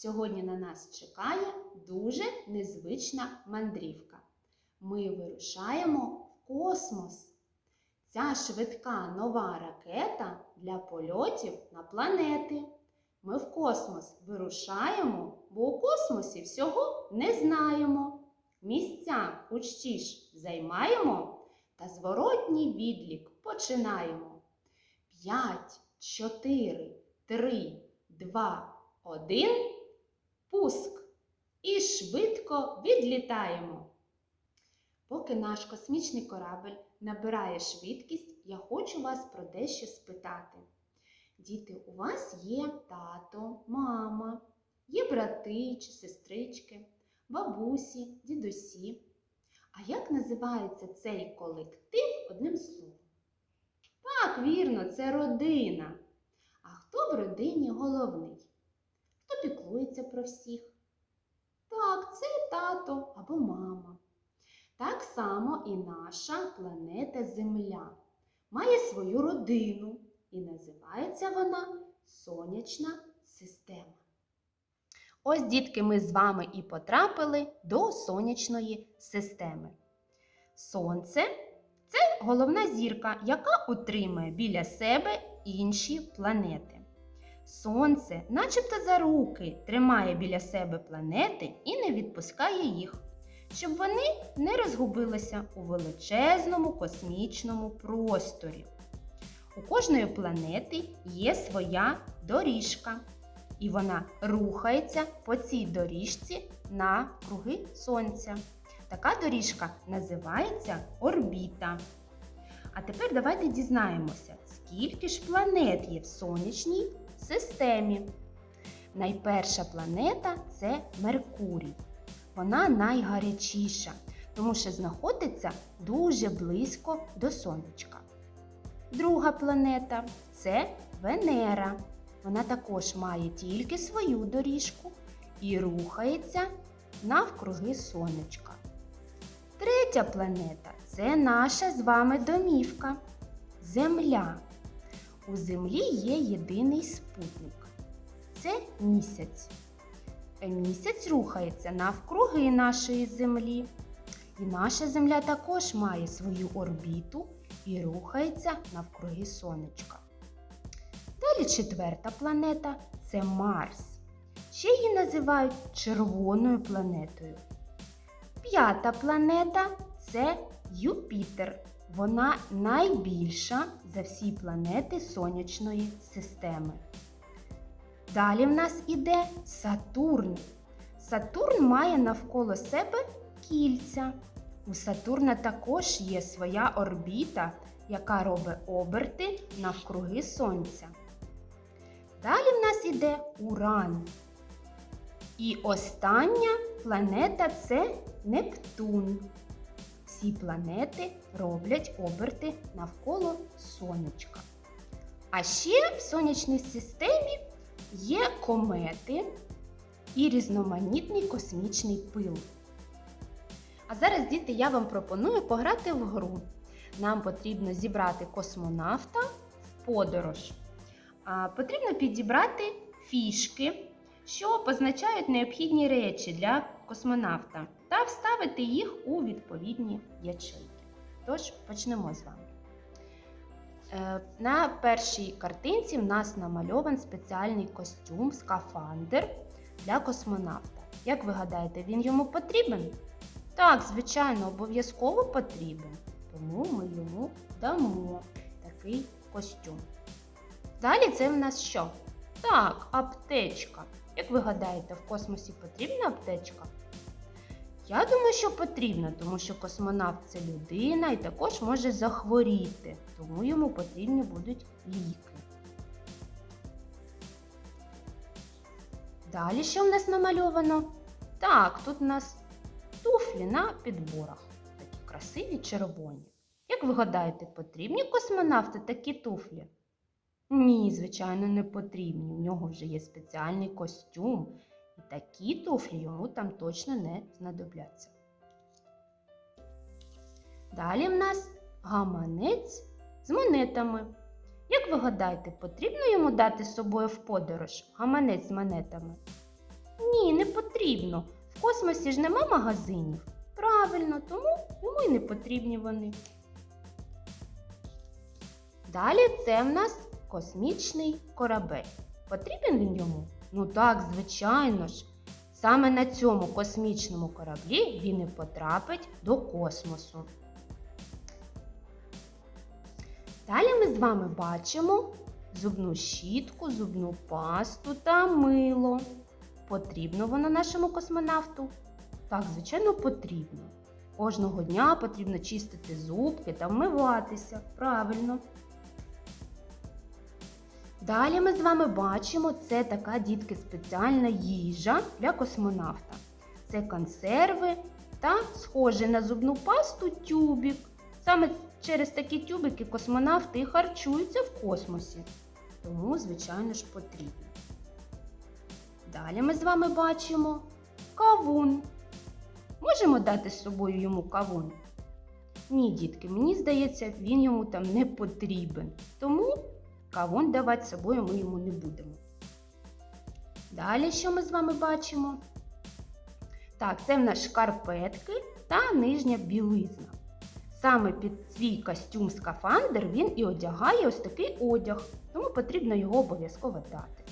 Сьогодні на нас чекає дуже незвична мандрівка. Ми вирушаємо в космос. Ця швидка нова ракета для польотів на планети. Ми в космос вирушаємо, бо у космосі всього не знаємо. Місця учті ж займаємо та зворотній відлік починаємо. П'ять, чотири, три, два, один. Пуск. І швидко відлітаємо. Поки наш космічний корабль набирає швидкість, я хочу вас про дещо спитати. Діти, у вас є тато, мама, є брати чи сестрички, бабусі, дідусі. А як називається цей колектив одним словом? Так, вірно, це родина. А хто в родині головний? Хто піклується про всіх? Так, це тато або мама. Так само і наша планета Земля має свою родину і називається вона Сонячна система. Ось, дітки, ми з вами і потрапили до сонячної системи. Сонце це головна зірка, яка утримує біля себе інші планети. Сонце, начебто за руки, тримає біля себе планети і не відпускає їх, щоб вони не розгубилися у величезному космічному просторі. У кожної планети є своя доріжка, і вона рухається по цій доріжці на круги Сонця. Така доріжка називається орбіта. А тепер давайте дізнаємося, скільки ж планет є в сонячній системі. Найперша планета це Меркурій. Вона найгарячіша, тому що знаходиться дуже близько до сонечка. Друга планета це Венера. Вона також має тільки свою доріжку і рухається навкруги сонечка. Третя планета це наша з вами домівка Земля. У Землі є єдиний спутник це місяць. Місяць рухається навкруги нашої Землі. І наша Земля також має свою орбіту і рухається навкруги сонечка. Далі четверта планета це Марс. Ще її називають червоною планетою. П'ята планета це Юпітер. Вона найбільша за всі планети сонячної системи. Далі в нас іде Сатурн. Сатурн має навколо себе кільця. У Сатурна також є своя орбіта, яка робить оберти навкруги Сонця. Далі в нас іде Уран. І остання планета це Нептун. Всі планети роблять оберти навколо сонечка. А ще в сонячній системі є комети і різноманітний космічний пил. А зараз, діти, я вам пропоную пограти в гру. Нам потрібно зібрати космонавта в подорож. А, Потрібно підібрати фішки, що позначають необхідні речі для космонавта, та вставити їх у відповідні ячейки. Тож, почнемо з вами. Е, На першій картинці в нас намальований спеціальний костюм, скафандр для космонавта. Як ви гадаєте, він йому потрібен? Так, звичайно, обов'язково потрібен. Тому ми йому дамо такий костюм. Далі це в нас що? Так, аптечка. Як ви гадаєте, в космосі потрібна аптечка? Я думаю, що потрібно, тому що космонавт це людина і також може захворіти, тому йому потрібні будуть ліки. Далі що в нас намальовано? Так, тут у нас туфлі на підборах. Такі красиві червоні. Як ви гадаєте, потрібні космонавти такі туфлі? Ні, звичайно, не потрібні. У нього вже є спеціальний костюм, і такі туфлі йому там точно не знадобляться. Далі в нас гаманець з монетами. Як ви гадаєте, потрібно йому дати з собою в подорож гаманець з монетами? Ні, не потрібно. В космосі ж нема магазинів. Правильно, тому йому й не потрібні вони. Далі це в нас космічний корабель. Потрібен він йому? Ну так, звичайно ж. Саме на цьому космічному кораблі він і потрапить до космосу. Далі ми з вами бачимо зубну щітку, зубну пасту та мило. Потрібно воно нашому космонавту? Так, звичайно, потрібно. Кожного дня потрібно чистити зубки та вмиватися. Правильно. Далі ми з вами бачимо, це така дітки спеціальна їжа для космонавта. Це консерви та схожий на зубну пасту тюбік. Саме через такі тюбики космонавти харчуються в космосі. Тому, звичайно ж, потрібно. Далі ми з вами бачимо кавун. Можемо дати з собою йому кавун? Ні, дітки, мені здається, він йому там не потрібен. Тому кавун давати з собою ми йому не будемо. Далі що ми з вами бачимо? Так, це в нас шкарпетки та нижня білизна. Саме під свій костюм скафандр він і одягає ось такий одяг, тому потрібно його обов'язково дати.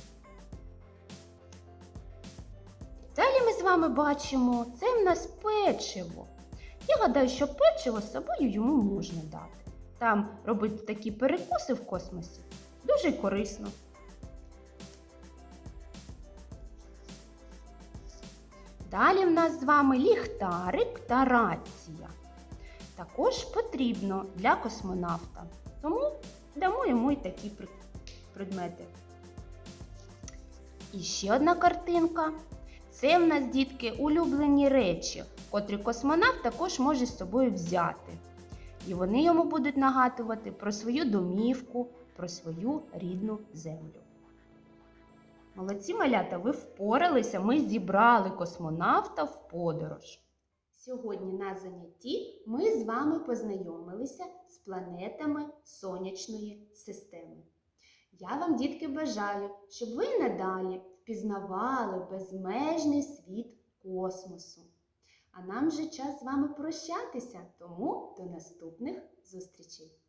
Далі ми з вами бачимо, це в нас печиво. Я гадаю, що печиво з собою йому можна дати. Там робити такі перекуси в космосі дуже корисно. Далі в нас з вами ліхтарик та рація. Також потрібно для космонавта, тому дамо йому і такі предмети. І ще одна картинка. Це в нас, дітки, улюблені речі, котрі космонавт також може з собою взяти. І вони йому будуть нагадувати про свою домівку, про свою рідну землю. Молодці малята, ви впоралися, ми зібрали космонавта в подорож. Сьогодні на занятті ми з вами познайомилися з планетами Сонячної системи. Я вам, дітки, бажаю, щоб ви надалі впізнавали безмежний світ космосу. А нам вже час з вами прощатися, тому до наступних зустрічей!